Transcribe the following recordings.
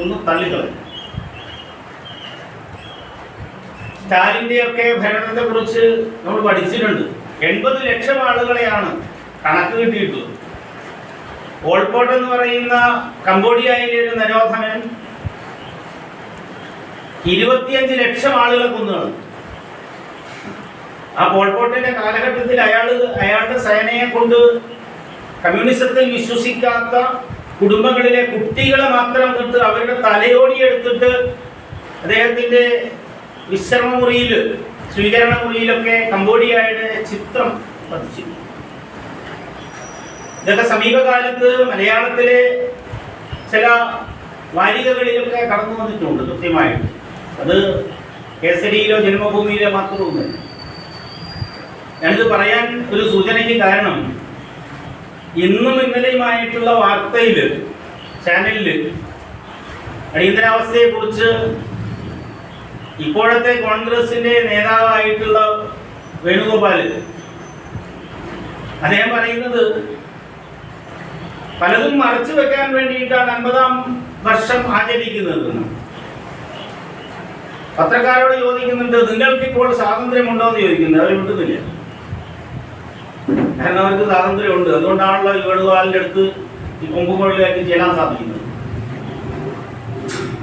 ഒന്ന് തള്ളിക്കളയും. സ്റ്റാലിന്റെ ഒക്കെ ഭരണത്തെ കുറിച്ച് നമ്മൾ പഠിച്ചിട്ടുണ്ട്. എൺപത് ലക്ഷം ആളുകളെയാണ് കണക്ക് കിട്ടിയിട്ടുള്ളത്. ഓൾപോട്ട് എന്ന് പറയുന്ന കംബോഡിയയിലെ ഒരു നരോധമൻ ഇരുപത്തിയഞ്ച് ലക്ഷം ആളുകളെ കൊന്നുകളഞ്ഞു ആ പോൾപോട്ടിന്റെ കാലഘട്ടത്തിൽ അയാൾ അയാളുടെ സേനയെ കൊണ്ട് കമ്മ്യൂണിസത്തിൽ വിശ്വസിക്കാത്ത കുടുംബങ്ങളിലെ കുട്ടികളെ മാത്രം എടുത്ത് അവരുടെ തലയോടി എടുത്തിട്ട് അദ്ദേഹത്തിന്റെ വിശ്രമ മുറിയിൽ സ്വീകരണ മുറിയിലൊക്കെ കംബോഡിയയുടെ ചിത്രം പതിച്ചു ഇതൊക്കെ സമീപകാലത്ത് മലയാളത്തിലെ ചില വാരികകളിലൊക്കെ കടന്നു വന്നിട്ടുണ്ട് കൃത്യമായിട്ട്. അത് കേസരിയിലോ ജന്മഭൂമിയിലോ മാത്രമൊന്നുമില്ല. ഞാനിത് പറയാൻ ഒരു സൂചനയ്ക്ക് കാരണം ഇന്നും ഇന്നലെയുമായിട്ടുള്ള വാർത്തയിൽ അടിയന്തരാവസ്ഥയെ കുറിച്ച് ഇപ്പോഴത്തെ കോൺഗ്രസിന്റെ നേതാവായിട്ടുള്ള വേണുഗോപാൽ അദ്ദേഹം പറയുന്നത് പലതും മറച്ചു വെക്കാൻ വേണ്ടിയിട്ടാണ് അൻപതാം വർഷം ആചരിക്കുന്നത്. പത്രക്കാരോട് ചോദിക്കുന്നുണ്ട് നിങ്ങൾക്ക് ഇപ്പോൾ സ്വാതന്ത്ര്യമുണ്ടോ എന്ന് ചോദിക്കുന്നത് അവർ വിട്ടുന്നില്ല. കാരണം അവർക്ക് സ്വാതന്ത്ര്യമുണ്ട്. അതുകൊണ്ടാണല്ലോ വേണുഗോപാലിന്റെ അടുത്ത് ഈ കൊമ്പുകളിലേക്ക് ചെല്ലാൻ സാധിക്കുന്നത്.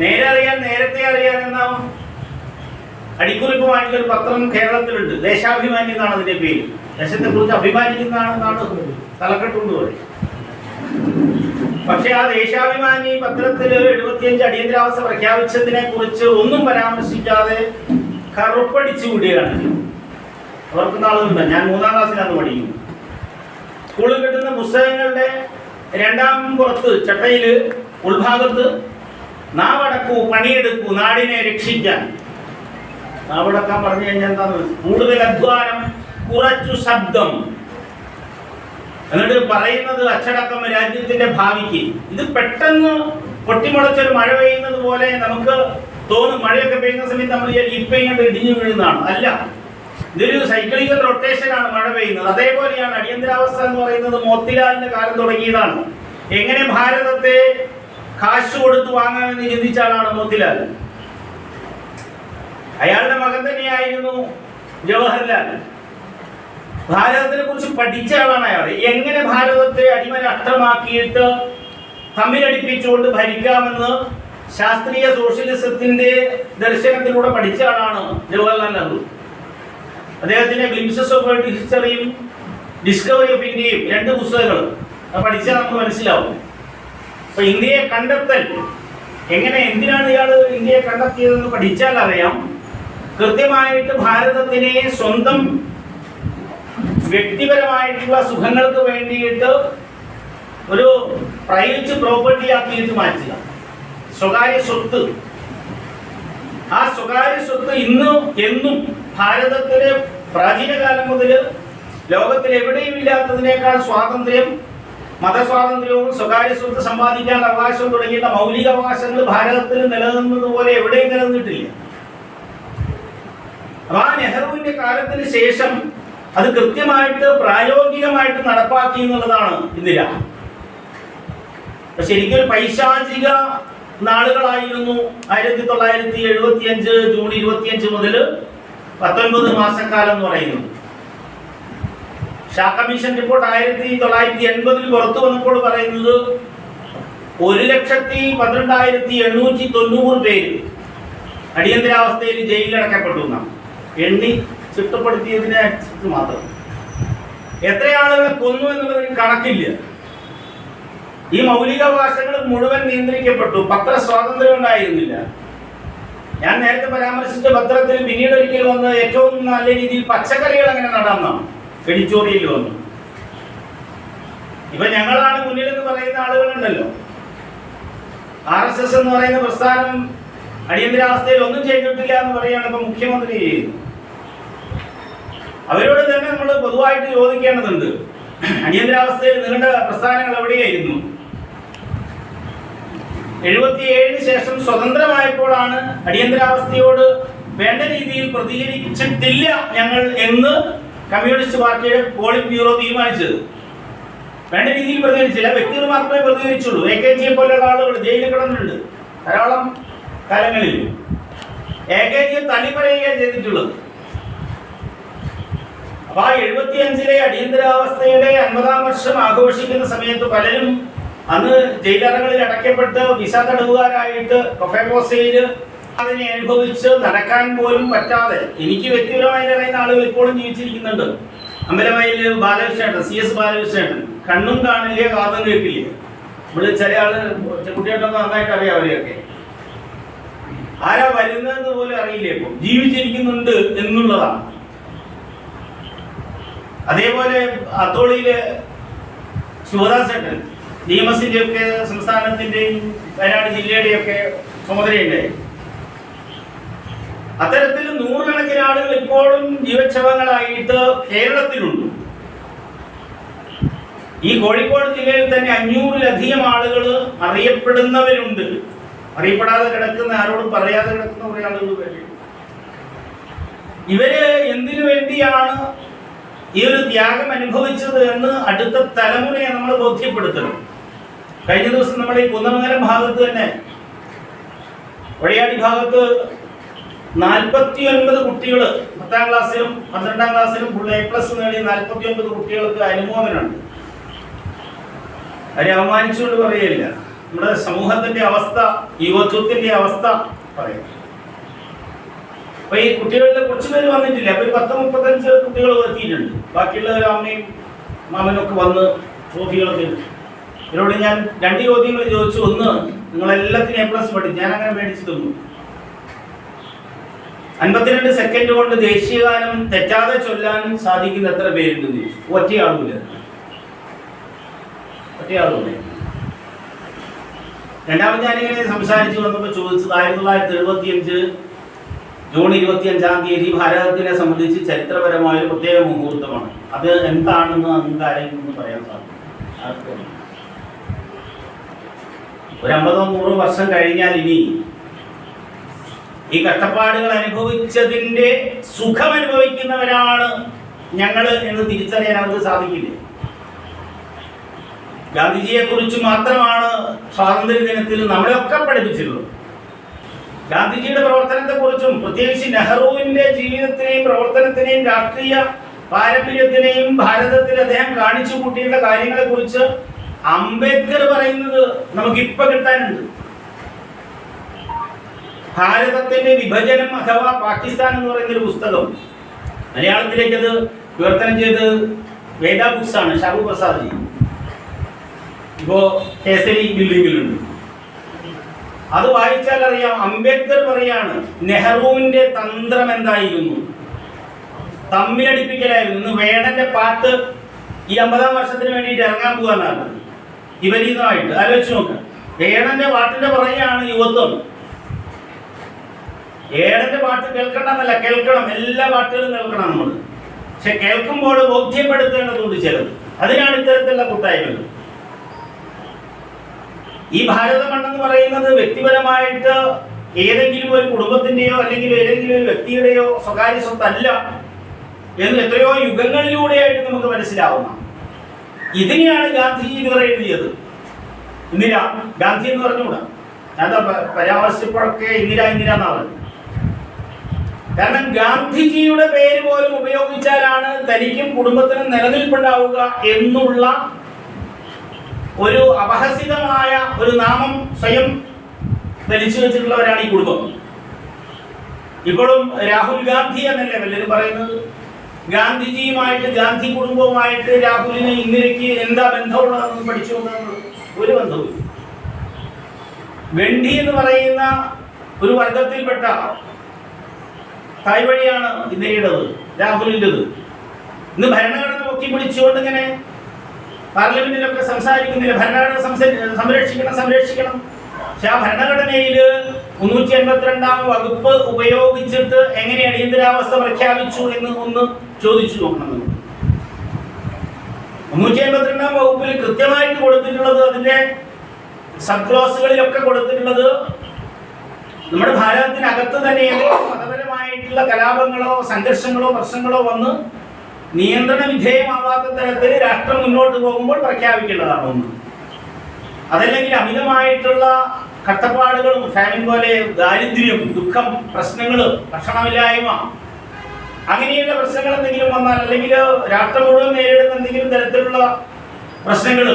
നേരെ അറിയാൻ നേരത്തെ അറിയാൻ എന്ന അടിക്കുറിപ്പുമായിട്ടുള്ള ഒരു പത്രം കേരളത്തിലുണ്ട്. ദേശാഭിമാനി എന്നാണ് അതിന്റെ പേര്. ദേശത്തെ കുറിച്ച് അഭിമാനിക്കുന്നതാണെന്നാണ് തലക്കെട്ടുണ്ട് പറയും പക്ഷെ ആ ദേശാഭിമാനി പത്രത്തിൽ എഴുപത്തിയഞ്ച് അടിയന്തരാവസ്ഥ പ്രഖ്യാപിച്ചതിനെ കുറിച്ച് ഒന്നും പരാമർശിക്കാതെ കറുപ്പടിച്ചു വിടുകയാണ് അവർക്ക് നാളുണ്ട് ഞാൻ മൂന്നാം ക്ലാസ്സിലാണ് പഠിക്കുന്നത്. സ്കൂളിൽ കിട്ടുന്ന പുസ്തകങ്ങളുടെ രണ്ടാം പുറത്ത് ചട്ടയിൽ ഉൾഭാഗത്ത് നാവടക്കൂ പണിയെടുക്കൂ നാടിനെ രക്ഷിക്കാൻ. നാവടക്കാൻ പറഞ്ഞു കഴിഞ്ഞാൽ എന്താണ്? കൂടുതൽ അധ്വാനം കുറച്ചു ശബ്ദം. എന്നിട്ട് പറയുന്നത് അച്ചടക്കം രാജ്യത്തിന്റെ ഭാവിക്ക്. ഇത് പെട്ടെന്ന് പൊട്ടിമുളച്ചൊരു മഴ പെയ്യുന്നത് പോലെ നമുക്ക് തോന്നും. മഴയൊക്കെ പെയ്യുന്ന സമയത്ത് നമ്മൾ ഇപ്പൊ ഇങ്ങോട്ട് ഇടിഞ്ഞു വീഴുന്നതാണ്. അല്ല ഇതൊരു സൈക്ലിക്കൽ റൊട്ടേഷൻ ആണ് മഴ പെയ്യുന്നത്. അതേപോലെയാണ് അടിയന്തരാവസ്ഥ എന്ന് പറയുന്നത് മോത്തിലാലിന്റെ കാലം തുടങ്ങിയതാണ്. എങ്ങനെ ഭാരതത്തെ കാശ് കൊടുത്തു വാങ്ങാമെന്ന് ചിന്തിച്ച ആളാണ് മോത്തിലാൽ. അയാളുടെ മകൻ തന്നെയായിരുന്നു ജവഹർലാൽ. ഭാരതത്തിനെ കുറിച്ച് പഠിച്ച ആളാണ് അയാൾ. എങ്ങനെ ഭാരതത്തെ അടിമരാഷ്ട്രമാക്കിയിട്ട് തമ്മിലടിപ്പിച്ചുകൊണ്ട് ഭരിക്കാമെന്ന് ശാസ്ത്രീയ സോഷ്യലിസത്തിന്റെ ദർശനത്തിലൂടെ പഠിച്ച ആളാണ് ജവഹർലാൽ നെഹ്റു. അദ്ദേഹത്തിന്റെ ഗ്ലിംസസ് ഓഫ് വേൾഡ് ഹിസ്റ്ററിയും ഡിസ്കവറി ഓഫ് ഇന്ത്യയും രണ്ട് പുസ്തകങ്ങൾ പഠിച്ചാൽ നമുക്ക് മനസ്സിലാവും. അപ്പൊ ഇന്ത്യയെ കണ്ടെത്തൽ എങ്ങനെ എന്തിനാണ് ഇയാൾ ഇന്ത്യയെ കണ്ടെത്തിയതെന്ന് പഠിച്ചാൽ അറിയാം. കൃത്യമായിട്ട് ഭാരതത്തിനെ സ്വന്തം വ്യക്തിപരമായിട്ടുള്ള സുഖങ്ങൾക്ക് വേണ്ടിയിട്ട് ഒരു പ്രൈവറ്റ് പ്രോപ്പർട്ടി ആക്കിയിട്ട് മാറ്റുക. സ്വകാര്യ സ്വത്ത്. ആ സ്വകാര്യ സ്വത്ത് ഇന്ന് എന്നും ഭാരതത്തിലെ പ്രാചീന കാലം മുതൽ ലോകത്തിൽ എവിടെയും ഇല്ലാത്തതിനേക്കാൾ സ്വാതന്ത്ര്യം മതസ്വാതന്ത്ര്യവും സ്വകാര്യ സ്വത്ത് സമ്പാദിക്കാൻ അവകാശവും തുടങ്ങിയ മൗലിക അവകാശങ്ങൾ ഭാരതത്തിൽ നിലനിന്നത് പോലെ എവിടെയും നിലനിന്നിട്ടില്ല. അപ്പൊ ആ നെഹ്റുവിന്റെ കാലത്തിന് ശേഷം അത് കൃത്യമായിട്ട് പ്രായോഗികമായിട്ട് നടപ്പാക്കി എന്നുള്ളതാണ് ഇന്ദിര. ശരിക്കും ഒരു പൈശാചിക നാളുകളായിരുന്നു ആയിരത്തി തൊള്ളായിരത്തി എഴുപത്തി അഞ്ച് ജൂൺ ഇരുപത്തിയഞ്ച് മുതൽ പത്തൊൻപത് മാസക്കാലം എന്ന് പറയുന്നത്. കമ്മീഷൻ റിപ്പോർട്ട് ആയിരത്തി തൊള്ളായിരത്തി എൺപതിൽ പുറത്തു വന്നപ്പോൾ പറയുന്നത് ഒരു ലക്ഷത്തി പന്ത്രണ്ടായിരത്തി എണ്ണൂറ്റി തൊണ്ണൂറ് പേര് അടിയന്തരാവസ്ഥയിൽ ജയിലിലടക്കപ്പെട്ടു എന്നാണ്. എണ്ണി ചിട്ടപ്പെടുത്തിയതിനെ മാത്രം. എത്ര ആളുകളെ കൊന്നു എന്നുള്ളതിന് കണക്കില്ല. ഈ മൗലികാവകാശങ്ങൾ മുഴുവൻ നിയന്ത്രിക്കപ്പെട്ടു. പത്ര സ്വാതന്ത്ര്യം ഉണ്ടായിരുന്നില്ല. ഞാൻ നേരത്തെ പരാമർശിച്ച പത്രത്തിൽ പിന്നീട് ഒരിക്കൽ വന്ന് ഏറ്റവും നല്ല രീതിയിൽ പച്ചക്കറികൾ അങ്ങനെ നടാമെന്നാണ് എഡിറ്റോറിയൽ വന്നു. ഇപ്പൊ ഞങ്ങളാണ് മുന്നിൽ എന്ന് പറയുന്ന ആളുകളുണ്ടല്ലോ. ആർ എസ് എസ് എന്ന് പറയുന്ന പ്രസ്ഥാനം അടിയന്തരാവസ്ഥയിൽ ഒന്നും ചെയ്തിട്ടില്ല എന്ന് പറയുകയാണ് ഇപ്പൊ മുഖ്യമന്ത്രി. അവരോട് തന്നെ നമ്മൾ പൊതുവായിട്ട് ചോദിക്കേണ്ടതുണ്ട്. അടിയന്തരാവസ്ഥയിൽ നീണ്ട പ്രസ്ഥാനങ്ങൾ എവിടെയായിരുന്നു? എഴുപത്തിയേഴിന് ശേഷം സ്വതന്ത്രമായപ്പോഴാണ് അടിയന്തരാവസ്ഥയോട് വേണ്ട രീതിയിൽ പ്രതികരിച്ചിട്ടില്ല ഞങ്ങൾ എന്ന് കമ്മ്യൂണിസ്റ്റ് പാർട്ടിയുടെ പോളിറ്റ് ബ്യൂറോ തീരുമാനിച്ചത്. വേണ്ട രീതിയിൽ പ്രതികരിച്ചില്ല. വ്യക്തികൾ മാത്രമേ പ്രതികരിച്ചുള്ളൂ. എ കെ ജിയെ പോലെയുള്ള ആളുകൾ ജയിലിൽ കിടന്നിട്ടുണ്ട്. ധാരാളം കാലങ്ങളിൽ. എ കെ ജി തള്ളി പറയുകയാണ് ചെയ്തിട്ടുള്ളത്. അപ്പൊ ആ എഴുപത്തിയഞ്ചിലെ അടിയന്തരാവസ്ഥയുടെ അൻപതാം വർഷം ആഘോഷിക്കുന്ന സമയത്ത് പലരും അന്ന് ജയിലറകളിൽ അടയ്ക്കപ്പെട്ട് വിസ തടവുകാരായിട്ട് കൊഫേബോസയിൽ അതിനെ അനുഭവിച്ച് നടക്കാൻ പോലും പറ്റാതെ എനിക്ക് വ്യക്തിപരമായി അറിയുന്ന ആളുകൾ ഇപ്പോഴും ജീവിച്ചിരിക്കുന്നുണ്ട്. അമ്പലവയലിൽ ബാലകൃഷ്ണേട്ടൻ സി എസ് ബാലകൃഷ്ണേട്ടൻ. കണ്ണും കാണില്ല കാതും കേൾക്കില്ല? നമ്മൾ ചില ആൾ കുട്ടികൾക്കൊക്കെ നന്നായിട്ട് അറിയാം അവരെയൊക്കെ. ആരാ വരുന്നതെന്ന് പോലും അറിയില്ല ഇപ്പൊ? ജീവിച്ചിരിക്കുന്നുണ്ട് എന്നുള്ളതാണ്. അതേപോലെ അത്തോളിയിലെ ശിവദാസേട്ടൻ എസിന്റെ ഒക്കെ സംസ്ഥാനത്തിന്റെയും വയനാട് ജില്ലയുടെയും ഒക്കെ ചുമതലയുണ്ടായി അത്തരത്തിൽ നൂറുകണക്കിന് ആളുകൾ ഇപ്പോഴും ജീവച്ഛവങ്ങളായിട്ട് കേരളത്തിലുണ്ട്. ഈ കോഴിക്കോട് ജില്ലയിൽ തന്നെ അഞ്ഞൂറിലധികം ആളുകൾ അറിയപ്പെടുന്നവരുണ്ട്. അറിയപ്പെടാതെ കിടക്കുന്ന ആരോടും പറയാതെ കിടക്കുന്ന കുറെ ആളുകൾ വരെ. ഇവർ എന്തിനു വേണ്ടിയാണ് ഈ ഒരു ത്യാഗം അനുഭവിച്ചത് എന്ന് അടുത്ത തലമുറയെ നമ്മൾ ബോധ്യപ്പെടുത്തണം. കഴിഞ്ഞ ദിവസം നമ്മൾ ഈ കുന്നമംഗലം ഭാഗത്ത് തന്നെ വഴിയാടി ഭാഗത്ത് നാൽപ്പത്തി ഒൻപത് കുട്ടികൾ പത്താം ക്ലാസ്സിലും പന്ത്രണ്ടാം ക്ലാസ്സിലും ഫുൾ എ പ്ലസ് നേടിയ നാൽപ്പത്തി ഒൻപത് കുട്ടികൾക്ക് അനുമോദനമുണ്ട്. അവരെ അവമാനിച്ചുകൊണ്ട് പറയുകയില്ല. നമ്മുടെ സമൂഹത്തിന്റെ അവസ്ഥ യുവത്വത്തിന്റെ അവസ്ഥ പറയാം. അപ്പൊ ഈ കുട്ടികളുടെ കുറച്ച് പേര് വന്നിട്ടില്ല. അപ്പൊ പത്ത് മുപ്പത്തഞ്ച് കുട്ടികൾ എത്തിയിട്ടുണ്ട് ബാക്കിയുള്ളവരും അമ്മയും മാമനൊക്കെ വന്ന് ട്രോഫികളൊക്കെ. ഇവരോട് ഞാൻ രണ്ട് ചോദ്യങ്ങൾ ചോദിച്ചു. ഒന്ന് നിങ്ങൾ എല്ലാത്തിനും എ പ്ലസ് പഠിച്ചു. ഞാൻ അങ്ങനെ മേടിച്ചു തന്നു അൻപത്തിരണ്ട് സെക്കൻഡ് കൊണ്ട് ദേശീയഗാനം തെറ്റാതെ ചൊല്ലാൻ സാധിക്കുന്ന എത്ര പേരുണ്ടെന്ന് ചോദിച്ചു. ഒറ്റയാളുമില്ല ഒറ്റയാളുമില്ല രണ്ടാമത് ഞാനിങ്ങനെ സംസാരിച്ചു വന്നപ്പോൾ ചോദിച്ചത് ആയിരത്തി തൊള്ളായിരത്തി എഴുപത്തി അഞ്ച് ജൂൺ ഇരുപത്തി അഞ്ചാം തീയതി ഭാരതത്തിനെ സംബന്ധിച്ച് ചരിത്രപരമായ പ്രത്യേക മുഹൂർത്തമാണ്. അത് എന്താണെന്ന് നിങ്ങൾക്ക് ആരെങ്കിലും പറയാൻ സാധിക്കും. ഒരു അമ്പതോ നൂറോ വർഷം കഴിഞ്ഞാൽ ഇനി ഈ കഷ്ടപ്പാടുകൾ അനുഭവിച്ചതിന്റെ സുഖം അനുഭവിക്കുന്നവരാണ് ഞങ്ങൾ എന്ന് തിരിച്ചറിയാൻ അവർക്ക് സാധിക്കില്ല? ഗാന്ധിജിയെ കുറിച്ച് മാത്രമാണ് സ്വാതന്ത്ര്യ ദിനത്തിൽ നമ്മളെയൊക്കെ പഠിപ്പിച്ചിട്ടുള്ളത്. ഗാന്ധിജിയുടെ പ്രവർത്തനത്തെക്കുറിച്ചും പ്രത്യേകിച്ച് നെഹ്റുവിന്റെ ജീവിതത്തിനെയും പ്രവർത്തനത്തിനെയും രാഷ്ട്രീയ പാരമ്പര്യത്തിനെയും ഭാരതത്തിൽ അദ്ദേഹം കാണിച്ചു കൂട്ടിയിട്ടുള്ള കാര്യങ്ങളെ കുറിച്ച് അംബേദ്കർ പറയുന്നത് നമുക്ക് ഇപ്പൊ കിട്ടാനുണ്ട്. ഭാരതത്തിന്റെ വിഭജനം അഥവാ പാകിസ്ഥാൻ എന്ന് പറയുന്ന ഒരു പുസ്തകം. മലയാളത്തിലേക്ക് അത് വിവർത്തനം ചെയ്ത് വേദ ബുക്സ് ആണ് ഷാഹു പ്രസാദ് ജി. ഇപ്പോ കേസരി ബിൽഡിങ്ങിലുണ്ട്. അത് വായിച്ചാൽ അറിയാം അംബേദ്കർ പറയാണ് നെഹ്റുവിന്റെ തന്ത്രം എന്തായിരുന്നു? തമ്മിലടിപ്പിക്കലായിരുന്നു. ഇന്ന് വേടന്റെ പാട്ട് ഈ അമ്പതാം വർഷത്തിന് വേണ്ടിയിട്ട് ഇറങ്ങാൻ പോകാന്നാണ് വിപരീതമായിട്ട് ആലോചിച്ച് നോക്ക്. ഏടന്റെ പാട്ടിന്റെ പറയുകയാണ് യുവത്വം. ഏടന്റെ പാട്ട് കേൾക്കണമെന്നല്ല കേൾക്കണം. എല്ലാ പാട്ടുകളും കേൾക്കണം നമ്മൾ പക്ഷെ കേൾക്കുമ്പോൾ ബോധ്യപ്പെടുത്തേണ്ടതുണ്ട് ചിലത്. അതിനാണ് ഇത്തരത്തിലുള്ള കൂട്ടായ്മകൾ. ഈ ഭാരത മണ്ണെന്ന് പറയുന്നത് വ്യക്തിപരമായിട്ട് ഏതെങ്കിലും ഒരു കുടുംബത്തിന്റെയോ അല്ലെങ്കിൽ ഏതെങ്കിലും ഒരു വ്യക്തിയുടെയോ സ്വകാര്യ സ്വത്തല്ല എന്ന് എത്രയോ യുഗങ്ങളിലൂടെയായിട്ട് നമുക്ക് മനസ്സിലാവുന്ന ഇതിനെയാണ് ഗാന്ധി ഇതുവരെ എഴുതിയത്. ഇന്ദിര ഗാന്ധി എന്ന് പറഞ്ഞുകൂടാ? ഞാൻ പരാമർശിച്ചപ്പോഴൊക്കെ ഇന്ദിര ഇന്ദിര എന്നാ പറഞ്ഞു കാരണം ഗാന്ധിജിയുടെ പേര് പോലും ഉപയോഗിച്ചാലാണ് തനിക്കും കുടുംബത്തിനും നിലനിൽപ്പുണ്ടാവുക എന്നുള്ള ഒരു അപഹസിതമായ ഒരു നാമം സ്വയം ധരിച്ചു വെച്ചിട്ടുള്ളവരാണ് ഈ കുടുംബം. ഇപ്പോഴും രാഹുൽ ഗാന്ധി എന്നല്ലേ വല്ലരും പറയുന്നത്? ഗാന്ധിജിയുമായിട്ട് ഗാന്ധി കുടുംബവുമായിട്ട് രാഹുലിന് ഇന്ദിരയ്ക്ക് എന്താ ബന്ധമുള്ളതെന്ന് പഠിച്ചു ഒരു ബന്ധവും വെണ്ടി എന്ന് പറയുന്ന ഒരു വർഗത്തിൽപ്പെട്ട തായ് വഴിയാണ് ഇന്ദിരയുടേത് രാഹുലിന്റെത്. ഇന്ന് ഭരണഘടന പൊക്കി പിടിച്ചുകൊണ്ട് ഇങ്ങനെ പാർലമെന്റിലൊക്കെ സംസാരിക്കുന്നില്ല. ഭരണഘടന സംരക്ഷിക്കണം സംരക്ഷിക്കണം. പക്ഷെ ആ ഭരണഘടനയിൽ മുന്നൂറ്റി എൺപത്തിരണ്ടാം വകുപ്പ് ഉപയോഗിച്ചിട്ട് എങ്ങനെ അടിയന്തരാവസ്ഥ പ്രഖ്യാപിച്ചു എന്ന് ഒന്ന് ചോദിച്ചു നോക്കണം. നമ്മൾ മുന്നൂറ്റി അൻപത്തിരണ്ടാം വകുപ്പിൽ കൃത്യമായിട്ട് കൊടുത്തിട്ടുള്ളത് അതിന്റെ സബ് ക്ലോസുകളിലൊക്കെ കൊടുത്തിട്ടുള്ളത് നമ്മുടെ ഭാരതത്തിനകത്ത് തന്നെ മതപരമായിട്ടുള്ള കലാപങ്ങളോ സംഘർഷങ്ങളോ പ്രശ്നങ്ങളോ വന്ന് നിയന്ത്രണ വിധേയമാവാത്ത തരത്തിൽ രാഷ്ട്രം മുന്നോട്ട് പോകുമ്പോൾ പ്രഖ്യാപിക്കേണ്ടതാണ് ഒന്ന്. അതല്ലെങ്കിൽ അമിതമായിട്ടുള്ള കട്ടപ്പാടുകളും ഫാമിൻ പോലെ ദാരിദ്ര്യം ദുഃഖം പ്രശ്നങ്ങൾ ഭക്ഷണമില്ലായ്മ അങ്ങനെയുള്ള പ്രശ്നങ്ങൾ എന്തെങ്കിലും വന്നാൽ അല്ലെങ്കിൽ രാഷ്ട്രം മുഴുവൻ നേരിടുന്ന എന്തെങ്കിലും തരത്തിലുള്ള പ്രശ്നങ്ങൾ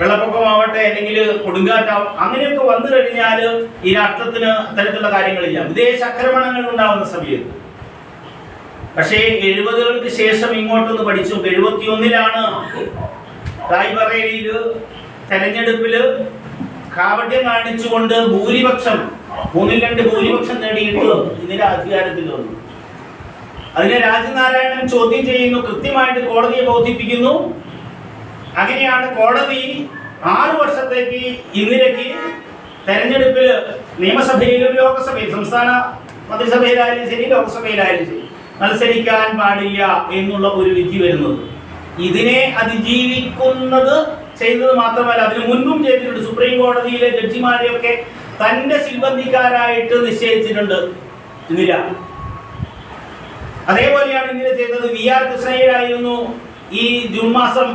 വെള്ളപ്പൊക്കമാവട്ടെ അല്ലെങ്കിൽ കൊടുങ്കാറ്റാവും അങ്ങനെയൊക്കെ വന്നു കഴിഞ്ഞാൽ ഈ രാഷ്ട്രത്തിന് അത്തരത്തിലുള്ള കാര്യങ്ങളില്ല. വിദേശ ആക്രമണങ്ങൾ ഉണ്ടാവുന്ന സമയത്ത്. പക്ഷേ എഴുപതുകൾക്ക് ശേഷം ഇങ്ങോട്ടൊന്ന് പഠിച്ചു എഴുപത്തി ഒന്നിലാണ് റായ്ബറേലിയിൽ തെരഞ്ഞെടുപ്പിൽ കാവട്യം കാണിച്ചുകൊണ്ട് ഭൂരിപക്ഷം മൂന്നിൽ രണ്ട് ഭൂരിപക്ഷം നേടിയിട്ട് ഇന്ദിര അധികാരത്തിൽ വന്നു. അതിനെ രാജനാരായണൻ ചോദ്യം ചെയ്യുന്നു കൃത്യമായിട്ട് കോടതിയെ ബോധിപ്പിക്കുന്നു. അങ്ങനെയാണ് കോടതി ആറു വർഷത്തേക്ക് ഇന്ദിരയ്ക്ക് തെരഞ്ഞെടുപ്പിൽ നിയമസഭയിലും ലോകസഭയിലും സംസ്ഥാന മന്ത്രിസഭയിലായാലും ശരി ലോക്സഭയിലായാലും ശരി മത്സരിക്കാൻ പാടില്ല എന്നുള്ള ഒരു വിധി വരുന്നത്. ഇതിനെ അതിജീവിക്കുന്നത് ചെയ്തത് മാത്രമല്ല അതിന് മുൻപും ചെയ്തിട്ടുണ്ട്. സുപ്രീം കോടതിയിലെ ജഡ്ജിമാരെയൊക്കെ തന്റെ സിൽബന്ധിക്കാരായിട്ട് നിശ്ചയിച്ചിട്ടുണ്ട് ഇന്ദിര. അതേപോലെയാണ് ഇങ്ങനെ ചെയ്തത്. വി ആർ കൃഷ്ണയ്യരായിരുന്നു ഈ ജൂൺ മാസം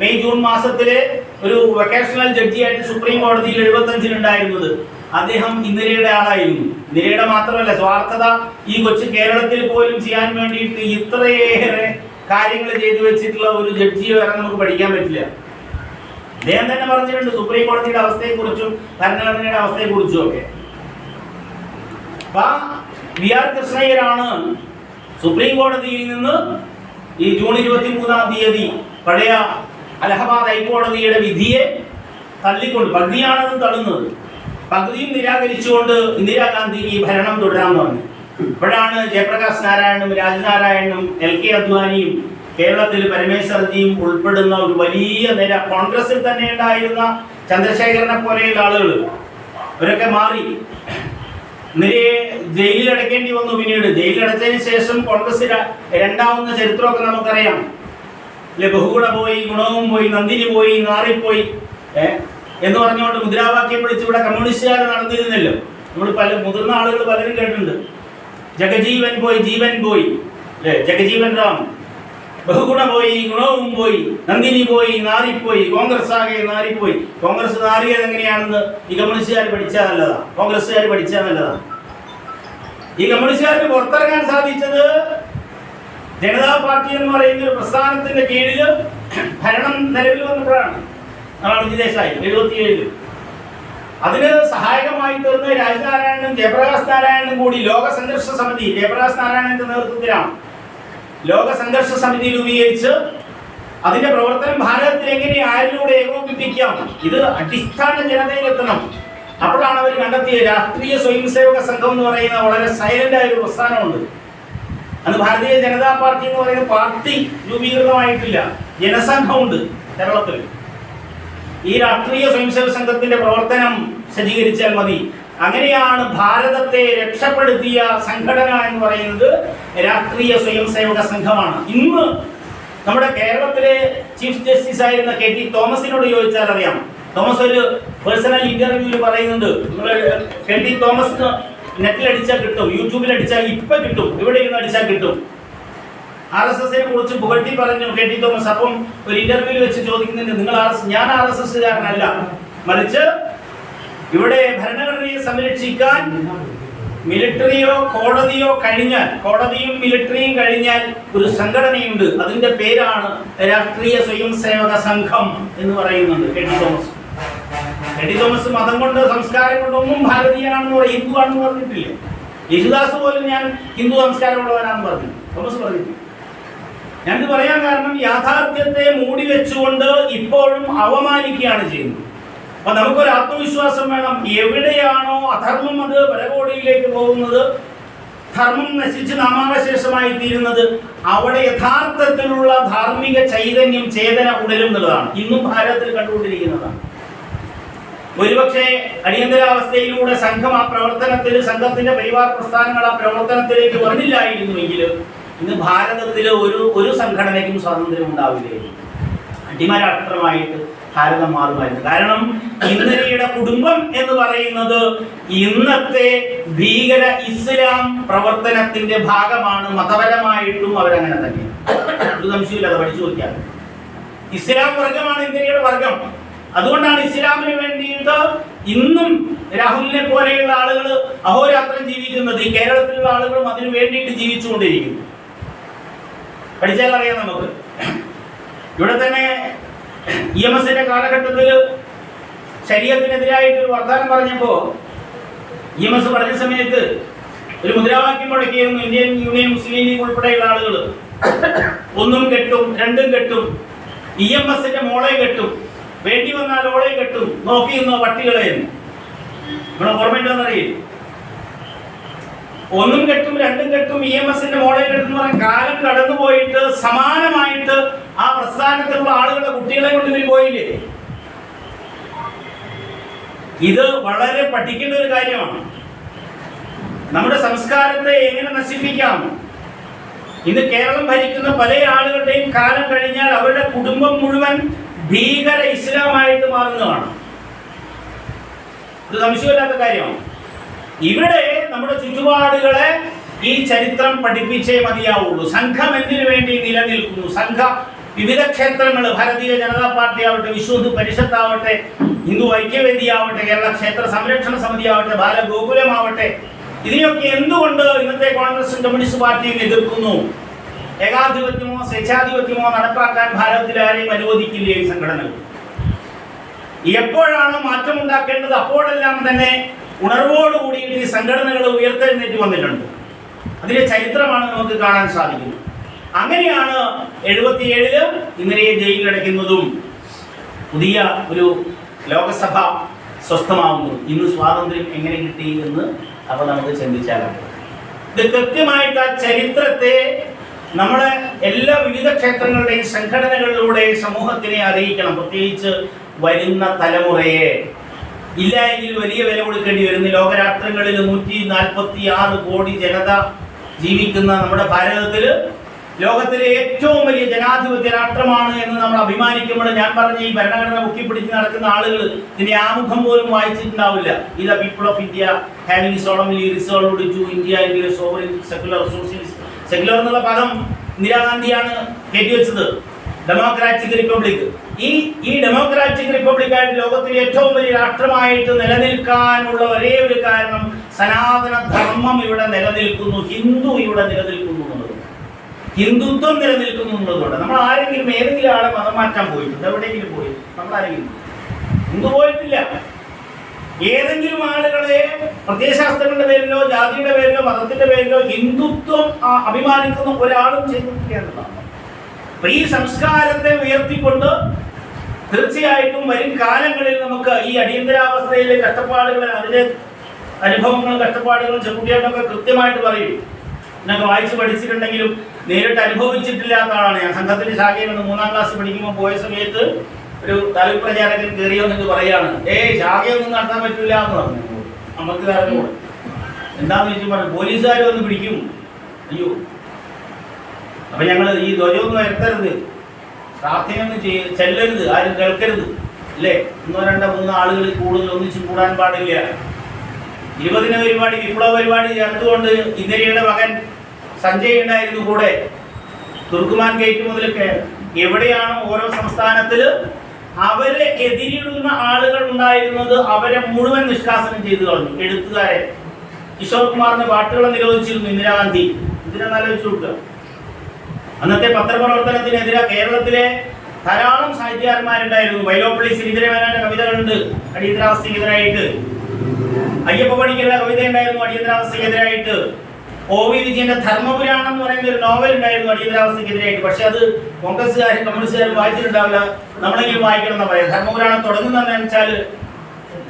മെയ് ജൂൺ മാസത്തിലെ ഒരു വൊക്കേഷണൽ ജഡ്ജിയായിട്ട് സുപ്രീം കോടതിയിൽ എഴുപത്തഞ്ചിലുണ്ടായിരുന്നത് അദ്ദേഹം ഇന്ദിരയുടെ ആളായിരുന്നു. ഇന്ദിരയുടെ മാത്രമല്ല സ്വാർത്ഥത ഈ കൊച്ചു കേരളത്തിൽ പോലും ചെയ്യാൻ വേണ്ടിയിട്ട് ഇത്രയേറെ കാര്യങ്ങൾ ചെയ്തു വെച്ചിട്ടുള്ള ഒരു ജഡ്ജിയെ വരെ നമുക്ക് പഠിക്കാൻ പറ്റില്ല. അദ്ദേഹം തന്നെ പറഞ്ഞിട്ടുണ്ട് സുപ്രീം കോടതിയുടെ അവസ്ഥയെക്കുറിച്ചും ഭരണഘടനയുടെ അവസ്ഥയെക്കുറിച്ചും ഒക്കെ. അപ്പൊ വി ആർ കൃഷ്ണയ്യരാണ് സുപ്രീം കോടതിയിൽ നിന്ന് ഈ ജൂൺ ഇരുപത്തി മൂന്നാം തീയതി പഴയ അലഹബാദ് ഹൈക്കോടതിയുടെ വിധിയെ തള്ളിക്കൊണ്ട് പകുതിയാണത് തള്ളുന്നത്. പകുതിയും നിരാകരിച്ചുകൊണ്ട് ഇന്ദിരാഗാന്ധി ഈ ഭരണം തുടരാമെന്ന് പറഞ്ഞു. ഇപ്പോഴാണ് ജയപ്രകാശ് നാരായണനും രാജനാരായണനും എൽ കെ അദ്വാനിയും കേരളത്തിൽ പരമേശ്വർജിയും ഉൾപ്പെടുന്ന ഒരു വലിയ നിര കോൺഗ്രസിൽ തന്നെ ഉണ്ടായിരുന്ന ചന്ദ്രശേഖരനെ പോലെയുള്ള ആളുകൾ ഇവരൊക്കെ മാറി. നിരയെ ജയിലിൽ അടയ്ക്കേണ്ടി വന്നു പിന്നീട്. ജയിലിൽ അടച്ചതിന് ശേഷം കോൺഗ്രസ് രണ്ടാവുന്ന ചരിത്രമൊക്കെ നമുക്കറിയാം. അല്ലെ ബഹുഗുണ പോയി ഗുണവും പോയി നന്ദിനി പോയി നാറിപ്പോയി. എന്ന് പറഞ്ഞുകൊണ്ട് മുദ്രാവാക്യം വിളിച്ച് ഇവിടെ കമ്മ്യൂണിസ്റ്റുകാർ നടന്നിരുന്നല്ലോ. നമ്മൾ പല മുതിർന്ന ആളുകൾ പലരും കേട്ടിട്ടുണ്ട്. ജഗജീവൻ പോയി ജീവൻ പോയി. അല്ലേ ജഗജീവൻ റാം. ബഹുഗുണ പോയി ഗുണവും പോയി നന്ദിനി പോയി നാറിപ്പോയി. കോൺഗ്രസ് ആകെ നാറിപ്പോയി. കോൺഗ്രസ് നാറിയത് എങ്ങനെയാണെന്ന് ഈ കമ്മ്യൂണിസ്റ്റുകാർ പഠിച്ചാൽ നല്ലതാണ് കോൺഗ്രസ്സുകാർ പഠിച്ചാൽ നല്ലതാ. ഈ കമ്മ്യൂണിസ്റ്റുകാർക്ക് പുറത്തിറങ്ങാൻ സാധിച്ചത് ജനതാ പാർട്ടി എന്ന് പറയുന്ന ഒരു പ്രസ്ഥാനത്തിന്റെ കീഴിൽ ഭരണം നിലവിൽ വന്നപ്പോഴാണ് നാളെ ദേശായി എഴുപത്തിയേഴിൽ അതിന് സഹായകമായി തീർന്ന രാജനാരായണനും ജയപ്രകാശ് നാരായണനും കൂടി ലോക സംഘർഷ സമിതി ജയപ്രകാശ് നാരായണന്റെ നേതൃത്വത്തിലാണ്. ലോക സംഘർഷ സമിതി രൂപീകരിച്ച് അതിന്റെ പ്രവർത്തനം ഭാരതത്തിൽ എങ്ങനെ ആരിലൂടെ ഏകോപിപ്പിക്കാം? ഇത് അടിസ്ഥാന ജനതയിലെത്തണം. അപ്പോഴാണ് അവർ കണ്ടെത്തിയ രാഷ്ട്രീയ സ്വയംസേവക സംഘം എന്ന് പറയുന്ന വളരെ സൈലന്റ് ആയ ഒരു പ്രസ്ഥാനമുണ്ട്. അന്ന് ഭാരതീയ ജനതാ പാർട്ടി എന്ന് പറയുന്ന പാർട്ടി രൂപീകൃതമായിട്ടില്ല. ജനസംഘമുണ്ട് കേരളത്തിൽ. ഈ രാഷ്ട്രീയ സ്വയംസേവക സംഘത്തിന്റെ പ്രവർത്തനം സജ്ജീകരിച്ചാൽ മതി. അങ്ങനെയാണ് ഭാരതത്തെ രക്ഷപ്പെടുത്തിയ സംഘടന എന്ന് പറയുന്നത് രാഷ്ട്രീയ സ്വയംസേവക സംഘമാണ്. ഇന്ന് നമ്മുടെ കേരളത്തിലെ ചീഫ് ജസ്റ്റിസ് ആയിരുന്ന കെ ടി തോമസിനോട് ചോദിച്ചാൽ അറിയാം തോമസ് ഒരു പേഴ്സണൽ ഇന്റർവ്യൂവിൽ പറയുന്നുണ്ട്. നിങ്ങൾ കെണ്ടി തോമസ് നെറ്റിൽ അടിച്ചാൽ കിട്ടും യൂട്യൂബിൽ അടിച്ചാൽ ഇപ്പൊ കിട്ടും ഇവിടെ ഇരുന്ന് അടിച്ചാൽ കിട്ടും. ആർ എസ് എസിനെ കുറിച്ച് പുകഴ്ത്തി പറഞ്ഞു കെ തോമസ്. അപ്പം ഒരു ഇന്റർവ്യൂവിൽ വെച്ച് ചോദിക്കുന്നുണ്ട് നിങ്ങൾ ആർ എസ് ഞാൻ ആർ എസ് എസ്സുകാരനല്ല. മറിച്ച് ഇവിടെ ഭരണഘടനയെ സംരക്ഷിക്കാൻ മിലിറ്ററിയോ കോടതിയോ കഴിഞ്ഞാൽ കോടതിയും മിലിറ്ററിയും കഴിഞ്ഞാൽ ഒരു സംഘടനയുണ്ട്. അതിന്റെ പേരാണ് രാഷ്ട്രീയ സ്വയം സേവക സംഘം എന്ന് പറയുന്നുണ്ട് കെ തോമസ്. ടി തോമസ് മതം കൊണ്ട് സംസ്കാരം കൊണ്ടൊന്നും ഭാരതീയനാണെന്ന് പറയും ഹിന്ദു ആണെന്ന് പറഞ്ഞിട്ടില്ല. യേശുദാസ് പോലും ഞാൻ ഹിന്ദു സംസ്കാരമുള്ളവനാണെന്ന് പറഞ്ഞു തോമസ് പറഞ്ഞിട്ടില്ല. ഇത് പറയാൻ കാരണം യാഥാർത്ഥ്യത്തെ മൂടി വെച്ചുകൊണ്ട് ഇപ്പോഴും അവമാനിക്കുകയാണ് ചെയ്യുന്നത്. അപ്പൊ നമുക്കൊരു ആത്മവിശ്വാസം വേണം. എവിടെയാണോ അധർമ്മം അത് പരകോടിയിലേക്ക് പോകുന്നത് ധർമ്മം നശിച്ച് നാമാവശേഷമായി തീരുന്നത് അവിടെ യഥാർത്ഥത്തിലുള്ള ധാർമ്മിക ചൈതന്യം ചേതന ഉണരുന്നതാണ് ഇന്നും ഭാരതത്തിൽ കണ്ടുകൊണ്ടിരിക്കുന്നതാണ്. ഒരുപക്ഷെ അടിയന്തരാവസ്ഥയിലൂടെ സംഘം ആ പ്രവർത്തനത്തിൽ സംഘത്തിന്റെ പരിവാർ പ്രസ്ഥാനങ്ങൾ ആ പ്രവർത്തനത്തിലേക്ക് വന്നില്ലായിരുന്നുവെങ്കിൽ ഇന്ന് ഭാരതത്തിൽ ഒരു ഒരു സംഘടനയ്ക്കും സ്വാതന്ത്ര്യം ഉണ്ടാവില്ലായിരുന്നു അടിമരാഷ്ട്രമായിട്ട് ഭാരതം മാറുമായിരുന്നു. കാരണം ഇന്ദിരയുടെ കുടുംബം എന്ന് പറയുന്നത് ഇന്നത്തെ ഭീകര ഇസ്ലാം പ്രവർത്തനത്തിന്റെ ഭാഗമാണ്. മതപരമായിട്ടും അവരങ്ങനെ തന്നെയാണ്. ഒരു സംശയമില്ല അത് പഠിച്ചു നോക്കിയാൽ ഇസ്ലാം വർഗമാണ് ഇന്ദിരയുടെ വർഗം. അതുകൊണ്ടാണ് ഇസ്ലാമിന് വേണ്ടിയിട്ട് ഇന്നും രാഹുലിനെ പോലെയുള്ള ആളുകൾ അഹോരാത്രം ജീവിക്കുന്നത്. ഈ കേരളത്തിലുള്ള ആളുകളും അതിനു വേണ്ടിയിട്ട് ജീവിച്ചുകൊണ്ടിരിക്കുന്നു. പഠിച്ചാൽ അറിയാം നമുക്ക്. ഇവിടെ തന്നെ ഇ എം എസിന്റെ കാലഘട്ടത്തിൽ ശരീരത്തിനെതിരായിട്ട് ഒരു വർത്തമാനം പറഞ്ഞപ്പോൾ ഇ എം എസ് പറഞ്ഞ സമയത്ത് ഒരു മുദ്രാവാക്യം മുടക്കിയിരുന്നു ഇന്ത്യൻ യൂണിയൻ മുസ്ലിം ലീഗ് ഉൾപ്പെടെയുള്ള ആളുകൾ ഒന്നും കെട്ടും രണ്ടും കെട്ടും ഇ എം എസിന്റെ മോളെ കെട്ടും. വേണ്ടി വന്നാൽ ഓളെ കെട്ടും. നോക്കി നിന്നോ പട്ടികളെ നിങ്ങളെ ഓർമ്മയുണ്ടോന്നറിയില്ല ഒന്നും കെട്ടും രണ്ടും കെട്ടും ഇ എം എസിന്റെ മോളെ കെട്ടും പറഞ്ഞ കാലം കടന്നുപോയിട്ട് സമാനമായിട്ട് ആ പ്രസ്ഥാനത്തിലുള്ള ആളുകളുടെ കുട്ടികളെ കൊണ്ട് ഇവർ പോയില്ലേ? ഇത് വളരെ പഠിക്കേണ്ട ഒരു കാര്യമാണ്. നമ്മുടെ സംസ്കാരത്തെ എങ്ങനെ നശിപ്പിക്കാം? ഇന്ന് കേരളം ഭരിക്കുന്ന പല ആളുകളുടെയും കാലം കഴിഞ്ഞാൽ അവരുടെ കുടുംബം മുഴുവൻ ഭീകര ഇസ്ലാമായിട്ട് മാറുന്നതാണ്. ഇത് സംശയമില്ലാത്ത കാര്യമാണ് ഇവിടെ നമ്മുടെ ചുറ്റുപാടുകളെ ഈ ചരിത്രം പഠിപ്പിച്ചേ മതിയാവുള്ളൂ. സംഘം എന്തിനു വേണ്ടി നിലനിൽക്കുന്നു? സംഘ വിവിധ ക്ഷേത്രങ്ങൾ ഭാരതീയ ജനതാ പാർട്ടി ആവട്ടെ വിശ്വ പരിഷത്താവട്ടെ ഹിന്ദു ഐക്യവേദി ആവട്ടെ കേരള ക്ഷേത്ര സംരക്ഷണ സമിതി ആവട്ടെ ബാലഗോകുലമാവട്ടെ ഇതിനെയൊക്കെ എന്തുകൊണ്ട് ഇന്നത്തെ കോൺഗ്രസും കമ്മ്യൂണിസ്റ്റ് പാർട്ടിയും എതിർക്കുന്നു? ഏകാധിപത്യമോ സ്വേച്ഛാധിപത്യമോ നടപ്പാക്കാൻ ഭാരതത്തിൽ ആരെയും അനുവദിക്കില്ല ഈ സംഘടനകൾ. എപ്പോഴാണ് മാറ്റം ഉണ്ടാക്കേണ്ടത് അപ്പോഴെല്ലാം തന്നെ ഉണർവോടുകൂടിയിട്ട് ഈ സംഘടനകൾ ഉയർത്തെഴുന്നേറ്റ് വന്നിട്ടുണ്ട്. അതിലെ ചരിത്രമാണ് നമുക്ക് കാണാൻ സാധിക്കുന്നത്. അങ്ങനെയാണ് എഴുപത്തിയേഴിൽ ഇന്നലെ ജയിലിലടയ്ക്കുന്നതും പുതിയ ഒരു ലോകസഭ സ്വസ്ഥമാവുന്നതും ഇന്ന് സ്വാതന്ത്ര്യം എങ്ങനെ കിട്ടി എന്ന് അപ്പോൾ നമുക്ക് ചിന്തിച്ചാലാണ് ഇത് കൃത്യമായിട്ട് ആ ചരിത്രത്തെ നമ്മുടെ എല്ലാ വിവിധ ക്ഷേത്രങ്ങളുടെയും സംഘടനകളിലൂടെ സമൂഹത്തിനെ അറിയിക്കണം. പ്രത്യേകിച്ച് വരുന്ന തലമുറയെ. ഇല്ല എങ്കിൽ വലിയ വില കൊടുക്കേണ്ടി വരുന്ന ലോകരാഷ്ട്രങ്ങളിൽ നൂറ്റി നാൽപ്പത്തി ആറ് കോടി ജനത ജീവിക്കുന്ന നമ്മുടെ ഭാരതത്തിൽ ലോകത്തിലെ ഏറ്റവും വലിയ ജനാധിപത്യ രാഷ്ട്രമാണ് എന്ന് നമ്മൾ അഭിമാനിക്കുമ്പോൾ ഞാൻ പറഞ്ഞ ഈ ഭരണഘടന മുക്കി പിടിച്ച് നടക്കുന്ന ആളുകൾ ഇതിന്റെ ആമുഖം പോലും വായിച്ചിട്ടുണ്ടാവില്ല. ഇത് people of India having solemnly resolved to India India sovereign secular socialist secular എന്നുള്ള പദം ഇന്ദിരാഗാന്ധിയാണ് കയറ്റിവെച്ചത് ഡെമോക്രാറ്റിക് റിപ്പബ്ലിക് ഈ ഈ ഡെമോക്രാറ്റിക് റിപ്പബ്ലിക് ആയിട്ട് ലോകത്തിലെ ഏറ്റവും വലിയ രാഷ്ട്രമായിട്ട് നിലനിൽക്കാനുള്ള ഒരേ ഒരു കാരണം സനാതന ധർമ്മം ഇവിടെ നിലനിൽക്കുന്നു ഹിന്ദു ഇവിടെ നിലനിൽക്കുന്നു എന്നുള്ളത്. ഹിന്ദുത്വം നിലനിൽക്കുന്നു എന്നുള്ളതുകൊണ്ട് നമ്മൾ ആരെങ്കിലും ഏതെങ്കിലും ആളെ മതം മാറ്റാൻ പോയിട്ടുണ്ട്. എവിടെയെങ്കിലും പോയി. നമ്മൾ ആരെങ്കിലും ഹിന്ദു പോയിട്ടില്ല. ഏതെങ്കിലും ആളുകളെ പ്രത്യയശാസ്ത്രങ്ങളുടെ പേരിലോ ജാതിയുടെ പേരിലോ മതത്തിന്റെ പേരിലോ ഹിന്ദുത്വം അഭിമാനിക്കുന്ന ഒരാളും ചെയ്തിട്ടില്ല ഈ സംസ്കാരത്തെ ഉയർത്തിക്കൊണ്ട് തീർച്ചയായിട്ടും വരും കാലങ്ങളിൽ നമുക്ക് ഈ അടിയന്തരാവസ്ഥയിലെ കഷ്ടപ്പാടുകൾ അതിലെ അനുഭവങ്ങളും കഷ്ടപ്പാടുകളും ചെറുകുട്ടികളൊക്കെ കൃത്യമായിട്ട് പറയും. എന്നൊക്കെ വായിച്ച് പഠിച്ചിട്ടുണ്ടെങ്കിലും നേരിട്ട് അനുഭവിച്ചിട്ടില്ലാത്ത ആളാണ് ഞാൻ. സംഘത്തിന്റെ ശാഖയിൽ മൂന്നാം ക്ലാസ് പഠിക്കുമ്പോൾ പോയ സമയത്ത് ഒരു തലപ്രചാരകൻ പ്രചാരകൻ കയറിയോ എന്ന് പറയാണ് ഏയ് ശാഖയൊന്നും നടത്താൻ പറ്റൂല എന്ന് പറഞ്ഞു. നമുക്ക് എന്താന്ന് ചോദിച്ചു പറഞ്ഞു പോലീസുകാർ വന്ന് പിടിക്കും. അയ്യോ. അപ്പൊ ഞങ്ങൾ ഈ ധ്വജമൊന്നും വരുത്തരുത് പ്രാർത്ഥനയൊന്നും ചെയ്യ ചെല്ലരുത് ആരും കേൾക്കരുത്. അല്ലേ ഒന്നോ രണ്ടോ മൂന്നോ ആളുകൾ കൂടുതൽ ഒന്നിച്ച് കൂടാൻ പാടില്ല. ഇരുപതിന പരിപാടി വിപ്ലവ പരിപാടി ചേർത്തുകൊണ്ട് ഇന്ദിരയുടെ മകൻ സഞ്ജയ് ഉണ്ടായിരുന്നു കൂടെ. തുർക്കുമാൻ ഗേറ്റ് മുതലൊക്കെ. എവിടെയാണ് ഓരോ സംസ്ഥാനത്തിൽ അവരെ എതിരിടുന്ന ആളുകൾ ഉണ്ടായിരുന്നത് അവരെ മുഴുവൻ നിഷ്കാസനം ചെയ്തു കളഞ്ഞു. എഴുത്തുകാരെ. കിഷോർ കുമാറിന്റെ പാട്ടുകളെ നിരോധിച്ചിരുന്നു ഇന്ദിരാഗാന്ധി ഇതിനെ ആലോചിച്ച് നോക്കുക അന്നത്തെ പത്രപ്രവർത്തനത്തിനെതിരെ കേരളത്തിലെ ധാരാളം സാഹിത്യകാരന്മാരുണ്ടായിരുന്നു. വൈലോപ്പള്ളി ശ്രീധരമേനോന്റെ കവിതകളുണ്ട്. അടിയന്തരാവസ്ഥയ്ക്കെതിരായിട്ട്. അയ്യപ്പ പണിക്കരുടെ കവിത ഉണ്ടായിരുന്നു അടിയന്തരാവസ്ഥയ്ക്കെതിരായിട്ട്. ഒ വി വിജയന്റെ ധർമ്മപുരാണം എന്ന് പറയുന്ന ഒരു നോവൽ ഉണ്ടായിരുന്നു അടിയന്തരാവസ്ഥക്കെതിരായിട്ട് പക്ഷെ അത് കോൺഗ്രസ്സുകാരും കമ്മ്യൂണിസ്റ്റുകാരും വായിച്ചിട്ടുണ്ടാവില്ല. നമ്മളെങ്കിലും വായിക്കണം എന്ന് പറയാം ധർമ്മപുരാണം തുടങ്ങുന്നതെന്ന് വെച്ചാൽ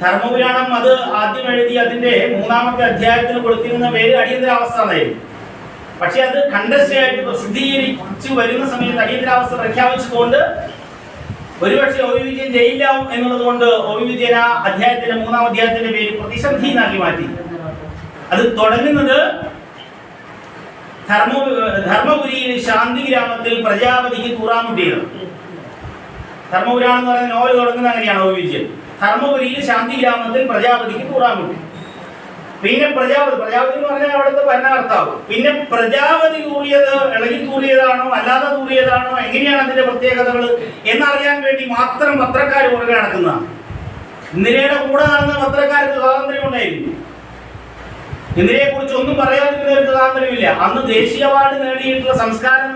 ധർമ്മപുരാണം അത് ആദ്യം എഴുതി അതിന്റെ മൂന്നാമത്തെ അധ്യായത്തിന് കൊടുത്തിരുന്ന പേര് അടിയന്തരാവസ്ഥ എന്നായിരുന്നു. പക്ഷെ അത് കണ്ടസ്റ്റായിട്ട് പ്രസിദ്ധീകരിച്ചു വരുന്ന സമയത്ത് അടിയന്തരാവസ്ഥ പ്രഖ്യാപിച്ചുകൊണ്ട് ഒരുപക്ഷെ ഒ വി വിജയൻ ജയിലാവും എന്നുള്ളത് കൊണ്ട് ഒ വി വിജയൻ ആ അധ്യായത്തിന്റെ മൂന്നാം അധ്യായത്തിന്റെ പേര് പ്രതിസന്ധി എന്നാക്കി മാറ്റി. അത് തുടങ്ങുന്നത് ധർമ്മ ധർമ്മപുരിയിൽ ശാന്തി ഗ്രാമത്തിൽ പ്രജാപതിക്ക് തൂറാമുട്ടിയത് ധർമ്മപുരാണം ധർമ്മപുരാണെന്ന് പറയുന്ന നോവൽ തുടങ്ങുന്നത് അങ്ങനെയാണ് ഒ വിജയൻ ധർമ്മപുരിയിൽ ശാന്തി ഗ്രാമത്തിൽ പ്രജാപതിക്ക് തൂറാമുട്ടി പിന്നെ പ്രജാപതി പ്രജാപതി എന്ന് പറഞ്ഞാൽ അവിടുത്തെ ഭരണകർത്താവ്. പിന്നെ പ്രജാപതി കൂറിയത് ഇളകി തൂറിയതാണോ അല്ലാതെ തൂറിയതാണോ എങ്ങനെയാണ് അതിന്റെ പ്രത്യേകതകൾ എന്നറിയാൻ വേണ്ടി മാത്രം പത്രക്കാർ പുറകെ നടക്കുന്നതാണ് ഇന്ദിരയുടെ കൂടെ നടന്ന പത്രക്കാർക്ക് സ്വാതന്ത്ര്യം ഉണ്ടായിരുന്നു ഇന്ദിരയെ കുറിച്ച് ഒന്നും ഒരു താല്പര്യമില്ല അന്ന് ദേശീയ അവാർഡ് നേടിയിട്ടുള്ള സംസ്കാരം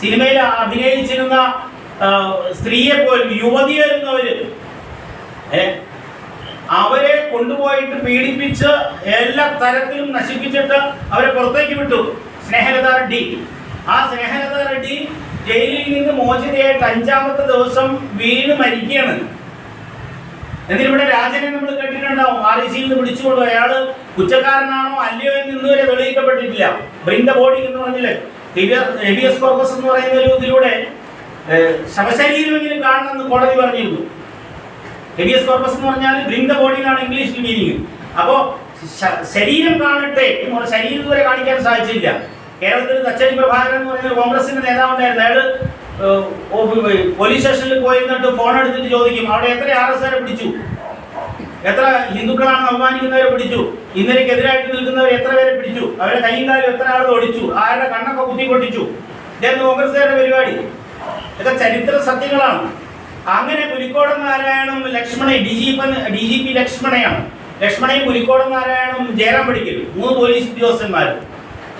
സിനിമയിൽ അഭിനയിച്ചിരുന്ന സ്ത്രീയെ പോലും യുവതിയായിരുന്നവര് അവരെ കൊണ്ടുപോയിട്ട് പീഡിപ്പിച്ച് എല്ലാ തരത്തിലും നശിപ്പിച്ചിട്ട് അവരെ പുറത്തേക്ക് വിട്ടു. സ്നേഹലത റെഡ്ഡി ആ സ്നേഹലത റെഡ്ഡി ജയിലിൽ നിന്ന് മോചിതയായിട്ട് അഞ്ചാമത്തെ ദിവസം വീണ് മരിക്കുകയാണ്. എന്നിട്ട് ഇവിടെ രാജനെ നമ്മൾ കേട്ടിട്ടുണ്ടാവും. ആർ ഐ സിയിൽ നിന്ന് വിളിച്ചുകൊണ്ടു അയാൾ കുറ്റക്കാരനാണോ അല്ലയോ എന്ന് ഇന്നുവരെ തെളിയിക്കപ്പെട്ടിട്ടില്ല. ബ്രിങ് ബോഡി എന്ന് പറഞ്ഞില്ലേ? കോർപ്പസ് എന്ന് പറയുന്ന ഒരു ഇതിലൂടെ ശവശരീരമെങ്കിലും കാണണമെന്ന് കോടതി പറഞ്ഞിരുന്നു. ഹെബിയസ് കോർപ്പസ് എന്ന് പറഞ്ഞാൽ ബ്രിങ് ബോഡി എന്നാണ് ഇംഗ്ലീഷിൽ മീനിങ് അപ്പോ ശരീരം കാണട്ടെ എന്ന് പറഞ്ഞ ശരീരം ഇതുവരെ കാണിക്കാൻ സാധിച്ചില്ല. കേരളത്തിൽ തച്ചടി പ്രഭാകരൻ എന്ന് പറയുന്ന കോൺഗ്രസിന്റെ നേതാവുണ്ടായിരുന്നു. ഓ- പോലീസ് സ്റ്റേഷനിൽ പോയി എന്നിട്ട് ഫോൺ എടുത്തിട്ട് ചോദിക്കും അവിടെ എത്ര ആർ എസ് ആരെ പിടിച്ചു? എത്ര ഹിന്ദുക്കളാണ് അപമാനിക്കുന്നവരെ പിടിച്ചു? ഇന്നലെക്കെതിരായിട്ട് നിൽക്കുന്നവർ എത്ര പേരെ പിടിച്ചു? അവരെ കൈയും കാലും എത്ര ആൾ ഓടിച്ചു? ആരുടെ കണ്ണൊക്കെ കുത്തി പൊട്ടിച്ചു? ഇതായിരുന്നു കോൺഗ്രസുകാരുടെ പരിപാടി. ഇതൊക്കെ ചരിത്ര സത്യങ്ങളാണ്. അങ്ങനെ Pulikkodan നാരായണും Lakshmana D G D G P ലക്ഷ്മണയാണ്. ലക്ഷ്മണയും പുലിക്കോടൻ നാരായണും ജയറാം പഠിക്കൽ മൂന്ന് പോലീസ് ഉദ്യോഗസ്ഥന്മാർ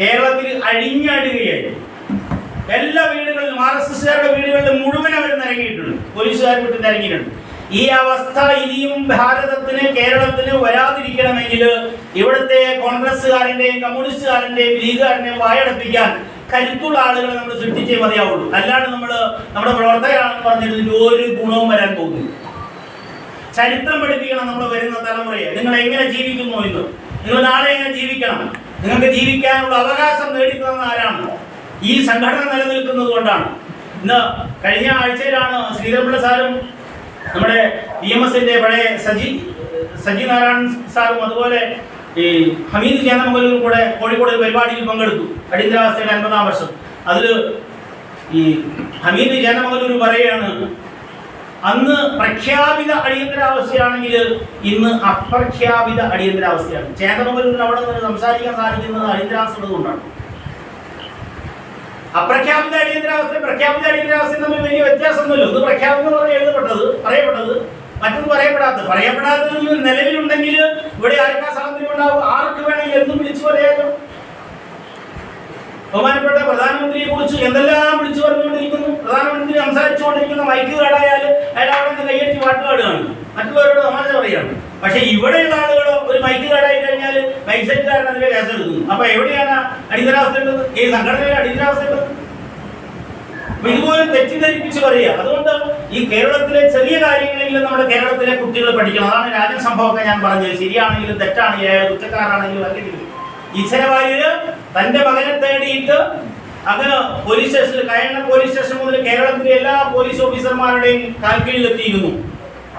കേരളത്തിൽ അഴിഞ്ഞാടുകയായി എല്ലാ വീടുകളിലും ആർ എസ് എസ്കാരുടെ വീടുകളിലും മുഴുവൻ അവർ നിരങ്ങിയിട്ടുണ്ട് പോലീസുകാർ വിട്ട് നിരങ്ങിയിട്ടുണ്ട് ഈ അവസ്ഥ ഇനിയും ഭാരതത്തിന് കേരളത്തിന് വരാതിരിക്കണമെങ്കിൽ ഇവിടുത്തെ കോൺഗ്രസ്സുകാരന്റെയും കമ്മ്യൂണിസ്റ്റുകാരന്റെയും ലീഗുകാരന്റെയും വായടപ്പിക്കാൻ കരുത്തുള്ള ആളുകളെ നമ്മൾ സൃഷ്ടിച്ചേ മതിയാവുള്ളൂ. അല്ലാണ്ട് നമ്മൾ നമ്മുടെ പ്രവർത്തകരാണെന്ന് പറഞ്ഞിട്ട് ഒരു ഗുണവും വരാൻ പോകുന്നു ചരിത്രം പഠിപ്പിക്കണം നമ്മൾ വരുന്ന തലമുറയെ. നിങ്ങൾ എങ്ങനെ ജീവിക്കുന്നു എന്ന്. നിങ്ങൾ നാളെ എങ്ങനെ ജീവിക്കണം. നിങ്ങൾക്ക് ജീവിക്കാനുള്ള അവകാശം നേടിത്തന്ന ആരാണ്? ഈ സംഘടന നിലനിൽക്കുന്നത് കൊണ്ടാണ്. ഇന്ന് കഴിഞ്ഞ ആഴ്ചയിലാണ് ശ്രീധരപിള്ള സാറും നമ്മുടെ ഇ എം എസിന്റെ പഴയ സജി സജി നാരായണൻ സാറും അതുപോലെ ഈ ഹമീദ് ജാനമംഗലും കൂടെ കോഴിക്കോട് പരിപാടിയിൽ പങ്കെടുത്തു. അടിയന്തരാവസ്ഥയുടെ അൻപതാം വർഷം. അതിൽ ഈ ഹമീദ് ജനമംഗലൂർ പറയുകയാണ് അന്ന് പ്രഖ്യാപിത അടിയന്തരാവസ്ഥയാണെങ്കിൽ ഇന്ന് അപ്രഖ്യാപിത അടിയന്തരാവസ്ഥയാണ്. ചേതമംഗലൂരിന് അവിടെ നിന്ന് സംസാരിക്കാൻ സാധിക്കുന്നത് അടിയന്തരാവസ്ഥ കൊണ്ടാണ് അപ്രഖ്യാപിത അടിയന്തരാവസ്ഥ പ്രഖ്യാപിത അടിയന്തരാവസ്ഥയും തമ്മിൽ വലിയ വ്യത്യാസമൊന്നുമില്ല. ഒന്ന് പ്രഖ്യാപനം എന്ന് പറഞ്ഞ് എഴുതപ്പെട്ടത് പറയപ്പെട്ടത് മറ്റൊന്ന് പറയപ്പെടാത്തത്. പറയപ്പെടാത്തത് നിലവിലുണ്ടെങ്കിൽ ഇവിടെ ആർക്കാ സ്വാതന്ത്ര്യം ഉണ്ടാവും? ആർക്ക് വേണമെങ്കിൽ എന്തും വിളിച്ചു പറയാലോ ബഹുമാനപ്പെട്ട പ്രധാനമന്ത്രിയെ കുറിച്ച് എന്തെല്ലാം വിളിച്ചു പറഞ്ഞുകൊണ്ടിരിക്കുന്നു? പ്രധാനമന്ത്രി സംസാരിച്ചുകൊണ്ടിരിക്കുന്ന മൈക്ക് കേടായാൽ അയാൾ അവിടെ നിന്ന് കൈയടിച്ച് പാട്ട് പാടുകയാണ് മറ്റുള്ളവരോട് തമാശ പറയാണ്. പക്ഷെ ഇവിടെയുള്ള ആളുകളോ ഒരു മൈക്ക് കാടായി കഴിഞ്ഞാൽ മൈക്ക് സെറ്റുകാരൻ അതിന്റെ കേസ് എടുക്കുന്നു. അപ്പൊ എവിടെയാണ് അടിയന്തരാവസ്ഥ ഉള്ളത്? ഈ സംഘടനയുടെ അടിയന്തരാവസ്ഥ ഉള്ളത്? ഇതുപോലെ തെറ്റിദ്ധരിപ്പിച്ച് പറയുക. അതുകൊണ്ട് ഈ കേരളത്തിലെ ചെറിയ കാര്യങ്ങളിൽ നമ്മുടെ കേരളത്തിലെ കുട്ടികൾ പഠിക്കണം. അതാണ് രാജ്യ സംഭവമൊക്കെ ഞാൻ പറഞ്ഞത്. ശരിയാണെങ്കിലും തെറ്റാണെങ്കിലും അയാൾ കുറ്റക്കാരാണെങ്കിലും അല്ലെങ്കിൽ ഈശ്വരവാര്യര് തന്റെ മകനെ തേടിയിട്ട് അത് പോലീസ് സ്റ്റേഷനിൽ കയണ്ണ പോലീസ് സ്റ്റേഷൻ മുതൽ കേരളത്തിലെ എല്ലാ പോലീസ് ഓഫീസർമാരുടെയും കാൽക്കീഴിലെത്തിയിരുന്നു.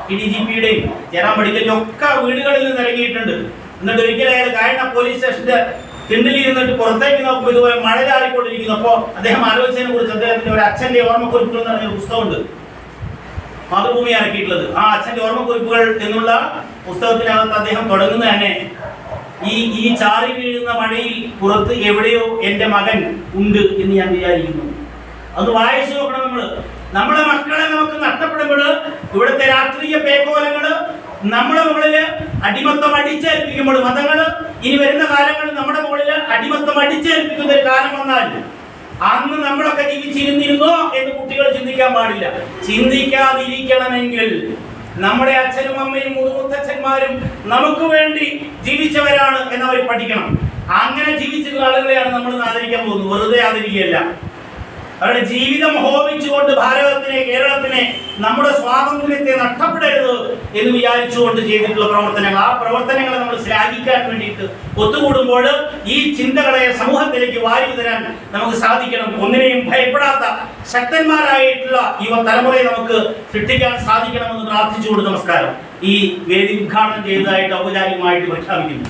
ഈ ഡി ജി പിയുടെയും ജയറാം പഠിക്കലും ഒക്കെ വീടുകളിൽ നിന്ന് ഇറങ്ങിയിട്ടുണ്ട്. എന്നിട്ട് ഒരിക്കലും അയാൾ പോലീസ് സ്റ്റേഷന്റെ തിണ്ടിലിരുന്നിട്ട് പുറത്തേക്ക് നോക്കുമ്പോൾ ഇതുപോലെ മഴ ചാറിക്കൊണ്ടിരിക്കുന്നു അപ്പോൾ അദ്ദേഹം ആലോചിച്ചതിനെ കുറിച്ച് അദ്ദേഹത്തിന്റെ ഒരു അച്ഛന്റെ ഓർമ്മക്കുറിപ്പുകൾ എന്ന് പറഞ്ഞ പുസ്തകമുണ്ട്. മാതൃഭൂമി ഇറക്കിയിട്ടുള്ളത്. ആ അച്ഛന്റെ ഓർമ്മക്കുറിപ്പുകൾ എന്നുള്ള പുസ്തകത്തിനകത്ത് അദ്ദേഹം തുടങ്ങുന്ന തന്നെ ഈ ഈ ചാറി വീഴുന്ന മഴയിൽ പുറത്ത് എവിടെയോ എന്റെ മകൻ ഉണ്ട് എന്ന് ഞാൻ വിചാരിക്കുന്നു. അത് വായിച്ചു നോക്കണം നമ്മൾ. നമ്മുടെ മക്കളെ നമുക്ക് നഷ്ടപ്പെടുമ്പോൾ ഇവിടുത്തെ രാഷ്ട്രീയ പേക്കോലങ്ങൾ നമ്മുടെ മുകളിൽ അടിമത്തം അടിച്ചേൽപ്പിക്കുമ്പോൾ മതങ്ങൾ ഇനി വരുന്ന കാലങ്ങളിൽ നമ്മുടെ മുകളിൽ അടിമത്തം അടിച്ചേൽപ്പിക്കുന്ന ഒരു കാലം വന്നാൽ അന്ന് നമ്മളൊക്കെ ജീവിച്ചിരുന്നിരുന്നോ എന്ന് കുട്ടികൾ ചിന്തിക്കാൻ പാടില്ല. ചിന്തിക്കാതിരിക്കണമെങ്കിൽ നമ്മുടെ അച്ഛനും അമ്മയും മുതുമുത്തച്ഛന്മാരും നമുക്ക് വേണ്ടി ജീവിച്ചവരാണ് എന്നവർ പഠിക്കണം. അങ്ങനെ ജീവിച്ചിരുന്ന ആളുകളെയാണ് നമ്മൾ ആദരിക്കാൻ പോകുന്നത്. വെറുതെ ആദരിക്കുകയല്ല. അവരുടെ ജീവിതം ഹോമിച്ചുകൊണ്ട് ഭാരതത്തിനെ കേരളത്തിനെ നമ്മുടെ സ്വാതന്ത്ര്യത്തെ നഷ്ടപ്പെടരുത് എന്ന് വിചാരിച്ചുകൊണ്ട് ചെയ്തിട്ടുള്ള പ്രവർത്തനങ്ങൾ. ആ പ്രവർത്തനങ്ങളെ നമ്മൾ ശ്ലാഘിക്കാൻ വേണ്ടിയിട്ട് ഒത്തുകൂടുമ്പോൾ ഈ ചിന്തകളെ സമൂഹത്തിലേക്ക് വാരി തരാൻ നമുക്ക് സാധിക്കണം. ഒന്നിനെയും ഭയപ്പെടാത്ത ശക്തന്മാരായിട്ടുള്ള യുവ തലമുറയെ നമുക്ക് സൃഷ്ടിക്കാൻ സാധിക്കണമെന്ന് പ്രാർത്ഥിച്ചുകൊണ്ട് നമസ്കാരം. ഈ വേദി ഉദ്ഘാടനം ചെയ്തതായിട്ട് ഔപചാരികമായിട്ട് പ്രഖ്യാപിക്കുന്നു.